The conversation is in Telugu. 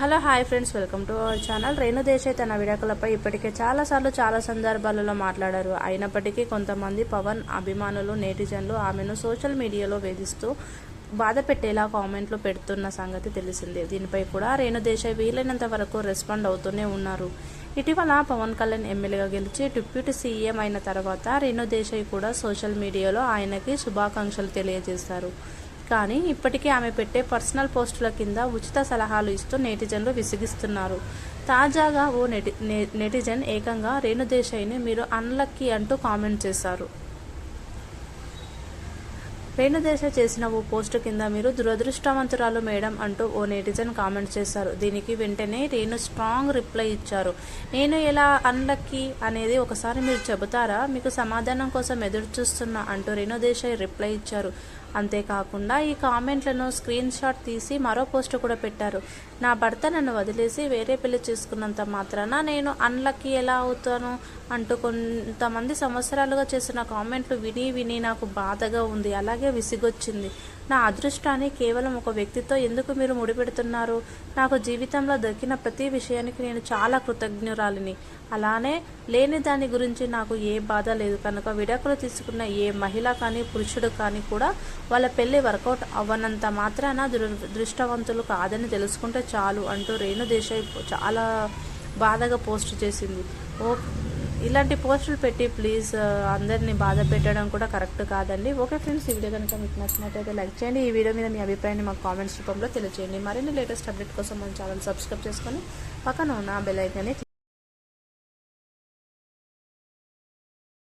Hello hi friends welcome to our channel. Renu Desai తన విడాకులపై ఇప్పటికే చాలాసార్లు చాలా సందర్భాలలో మాట్లాడారు. అయినప్పటికీ కొంతమంది పవన్ అభిమానులు నేటిజన్లు ఆమెను సోషల్ మీడియాలో వేధిస్తూ బాధ పెట్టేలా కామెంట్లు పెడుతున్న సంగతి తెలిసిందే. దీనిపై కూడా రేణు దేశాయ్ వీలైనంత వరకు రెస్పాండ్ అవుతూనే ఉన్నారు. ఇటీవల పవన్ కళ్యాణ్ ఎమ్మెల్యేగా గెలిచి డిప్యూటీ సీఎం అయిన తర్వాత రేణు దేశాయ్ కూడా సోషల్ మీడియాలో ఆయనకి శుభాకాంక్షలు తెలియజేశారు. కానీ ఇప్పటికీ ఆమె పెట్టే పర్సనల్ పోస్టుల కింద ఉచిత సలహాలు ఇస్తూ నెటిజన్లు విసిగిస్తున్నారు. తాజాగా ఓ నెటి నె- నెటిజన్ ఏకంగా రేణుదేశాయిని మీరు అన్లక్కీ అంటూ కామెంట్ చేశారు. రేణుదేశ చేసిన ఓ పోస్టు కింద మీరు దురదృష్టవంతురాలు మేడం అంటూ ఓ నెటిజన్ కామెంట్ చేశారు. దీనికి వెంటనే రేణు స్ట్రాంగ్ రిప్లై ఇచ్చారు. నేను ఎలా అన్లక్కీ అనేది ఒకసారి మీరు చెబుతారా? మీకు సమాధానం కోసం ఎదురు చూస్తున్నా అంటూ రేణుదేశాయ్ రిప్లై ఇచ్చారు. అంతేకాకుండా ఈ కామెంట్లను స్క్రీన్ షాట్ తీసి మరో పోస్ట్ కూడా పెట్టారు. నా భర్త నన్ను వదిలేసి వేరే పెళ్ళి చేసుకున్నంత మాత్రాన నేను అన్లక్కీ ఎలా అవుతాను అంటూ కొంతమంది సంవత్సరాలుగా చేసిన కామెంట్లు విని విని నాకు బాధగా ఉంది. అలాగే విసిగొచ్చింది. నా అదృష్టాన్ని కేవలం ఒక వ్యక్తితో ఎందుకు మీరు ముడిపెడుతున్నారు? నాకు జీవితంలో దొరికిన ప్రతి విషయానికి నేను చాలా కృతజ్ఞురాలిని. అలానే లేని దాని గురించి నాకు ఏ బాధ లేదు. కనుక విడాకులు తీసుకున్న ఏ మహిళ కానీ పురుషుడు కానీ కూడా వాళ్ళ పెళ్ళి వర్కౌట్ అవ్వనంత మాత్రాన దురదృష్టవంతులు కాదని తెలుసుకుంటే చాలు అంటూ రేణు దేశాయ్ చాలా బాధగా పోస్ట్ చేసింది. ఓ ఇలాంటి పోస్టులు పెట్టి ప్లీజ్ అందరినీ బాధ పెట్టడం కూడా కరెక్ట్ కాదండి. ఓకే ఫ్రెండ్స్ ఈ వీడియో కనుక మీకు నచ్చినట్లయితే లైక్ చేయండి. ఈ వీడియో మీద మీ అభిప్రాయాన్ని మాకు కామెంట్స్ రూపంలో తెలియజేయండి మరిన్ని లేటెస్ట్ అప్డేట్ కోసం మన ఛానల్ సబ్స్క్రైబ్ చేసుకొని పక్కన ఉన్న బెల్ ఐకాన్ని